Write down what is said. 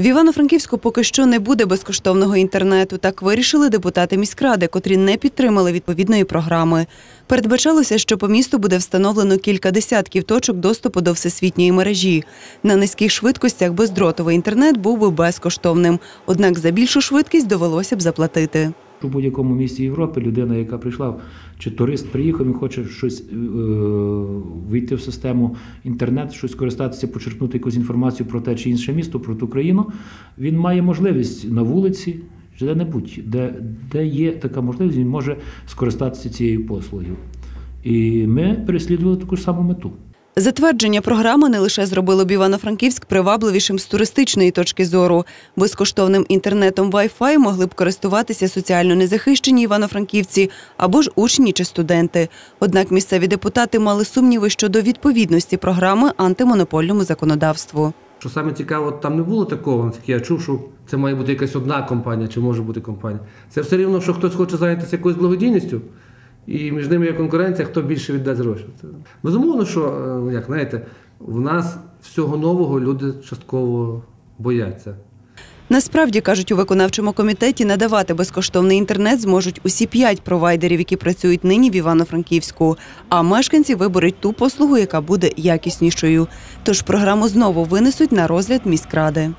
В Івано-Франківську поки що не буде безкоштовного інтернету. Так вирішили депутати міськради, котрі не підтримали відповідної програми. Передбачалося, що по місту буде встановлено кілька десятків точок доступу до всесвітньої мережі. На низьких швидкостях бездротовий інтернет був би безкоштовним. Однак за більшу швидкість довелося б заплатити. У будь-якому місті Європи людина, яка прийшла, чи турист приїхав і хоче щось е, вийти в систему інтернет, щось користатися, почерпнути якусь інформацію про те чи інше місто, про ту країну, він має можливість на вулиці чи де-небудь, де, де є така можливість, він може скористатися цією послугою. І ми переслідували таку ж саму мету. Затвердження програми не лише зробило б Івано-Франківськ привабливішим з туристичної точки зору. Безкоштовним інтернетом Wi-Fi могли б користуватися соціально незахищені івано-франківці або ж учні чи студенти. Однак місцеві депутати мали сумніви щодо відповідності програми антимонопольному законодавству. Що саме цікаво, там не було такого, я чув, що це має бути якась одна компанія, чи може бути компанія. Це все рівно, що хтось хоче зайнятися якоюсь благодійністю, і між ними є конкуренція, хто більше віддасть гроші. Це- Безумовно, що, е, як знаєте, в нас всього нового люди частково бояться. Насправді кажуть у виконавчому комітеті, надавати безкоштовний інтернет зможуть усі п'ять провайдерів, які працюють нині в Івано-Франківську. А мешканці виберуть ту послугу, яка буде якіснішою. Тож програму знову винесуть на розгляд міськради.